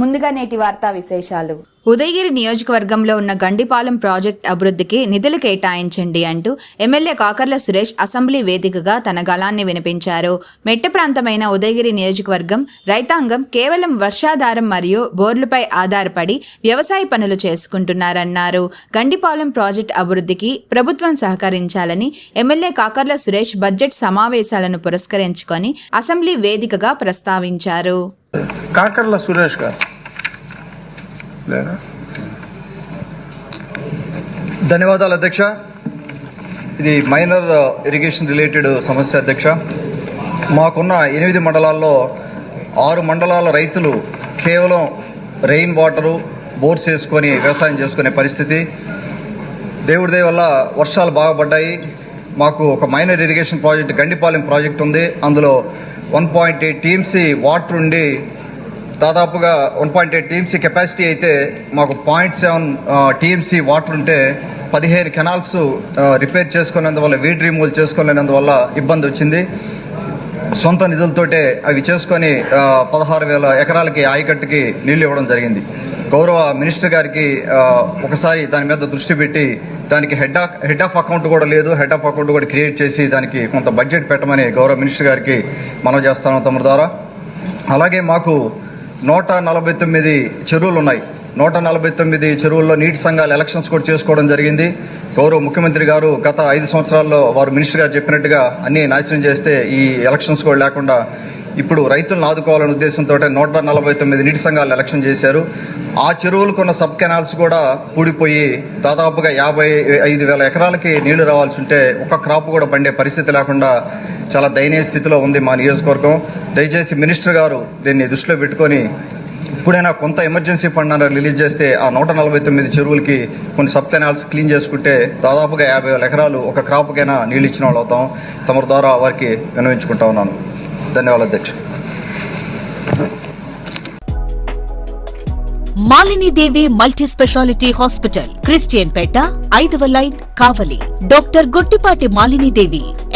ముందుగా నేటి వార్తా విశేషాలు. ఉదయగిరి నియోజకవర్గంలో ఉన్న గండిపాలెం ప్రాజెక్ట్ అభివృద్ధికి నిధులు కేటాయించండి అంటూ ఎమ్మెల్యే కాకర్ల సురేష్ అసెంబ్లీ వేదికగా తన గళాన్ని వినిపించారు. మెట్ట ప్రాంతమైన ఉదయగిరి నియోజకవర్గం రైతాంగం కేవలం వర్షాధారం మరియు బోర్లుపై ఆధారపడి వ్యవసాయ పనులు చేసుకుంటున్నారన్నారు. గండిపాలెం ప్రాజెక్ట్ అభివృద్ధికి ప్రభుత్వం సహకరించాలని ఎమ్మెల్యే కాకర్ల సురేష్ బడ్జెట్ సమావేశాలను పురస్కరించుకొని అసెంబ్లీ వేదికగా ప్రస్తావించారు. కాకర్ల సురేష్ గారు. లేరా? ధన్యవాదాలు అధ్యక్ష. ఇది మైనర్ ఇరిగేషన్ రిలేటెడ్ సమస్య అధ్యక్ష. మాకున్న ఎనిమిది మండలాల్లో ఆరు మండలాల రైతులు కేవలం రెయిన్ వాటరు బోర్స్ వేసుకొని వ్యవసాయం చేసుకునే పరిస్థితి. దేవుడి దయ వల్ల వర్షాలు బాగా పడ్డాయి. మాకు ఒక minor irrigation project Gandipalem project ఉంది. అందులో one point eight TMC water ఉండి దాదాపుగా one point eight TMC capacity అయితే మాకు పాయింట్ సెవెన్ టీఎంసీ వాటర్ ఉంటే పదిహేను కెనాల్స్ రిపేర్ చేసుకునేందువల్ల వీడ్ రిమూవల్ చేసుకోలేనందువల్ల ఇబ్బంది వచ్చింది. సొంత నిధులతోటే అవి చేసుకొని పదహారు వేల ఎకరాలకి ఆయకట్టుకి నీళ్ళు ఇవ్వడం జరిగింది. గౌరవ మినిస్టర్ గారికి ఒకసారి దాని మీద దృష్టి పెట్టి దానికి head of head of account కూడా లేదు. హెడ్ ఆఫ్ అకౌంట్ కూడా క్రియేట్ చేసి దానికి కొంత బడ్జెట్ పెట్టమని గౌరవ మినిస్టర్ గారికి మనం చేస్తాను తమ ద్వారా. అలాగే మాకు నూట నలభై తొమ్మిది చెరువులు ఉన్నాయి. నూట నలభై తొమ్మిది చెరువుల్లో నీటి సంఘాలు ఎలక్షన్స్ కూడా చేసుకోవడం జరిగింది. గౌరవ ముఖ్యమంత్రి గారు గత ఐదు సంవత్సరాల్లో వారు మినిస్టర్ గారు చెప్పినట్టుగా అన్నీ నాశనం చేస్తే ఈ ఎలక్షన్స్ కూడా లేకుండా ఇప్పుడు రైతులను ఆదుకోవాలనే ఉద్దేశంతో నూట నలభై తొమ్మిది నీటి సంఘాలు ఎలక్షన్ చేశారు. ఆ చెరువులకు ఉన్న సబ్ కెనాల్స్ కూడా పూడిపోయి దాదాపుగా యాభై ఐదు వేల ఎకరాలకి నీళ్ళు రావాల్సి ఉంటే ఒక క్రాప్ కూడా పండే పరిస్థితి లేకుండా చాలా దయనీయ స్థితిలో ఉంది మా నియోజకవర్గం. దయచేసి మినిస్టర్ గారు దీన్ని దృష్టిలో పెట్టుకొని ఇప్పుడైనా కొంత ఎమర్జెన్సీ ఫండ్ అన్న రిలీజ్ చేస్తే ఆ నూట నలభై తొమ్మిది చెరువులకి కొన్ని సబ్ కెనాల్స్ క్లీన్ చేసుకుంటే దాదాపుగా యాభై వేల ఎకరాలు ఒక క్రాప్కైనా నీళ్ళు ఇచ్చిన వాళ్ళు అవుతాం. తమ ద్వారా వారికి వినవించుకుంటా ఉన్నాను. ధన్యవాదాలు అధ్యక్ష. Malinidevi multi speciality hospital Christian Peta ఐదవ line Kavali. Doctor Guttipati Malinidevi.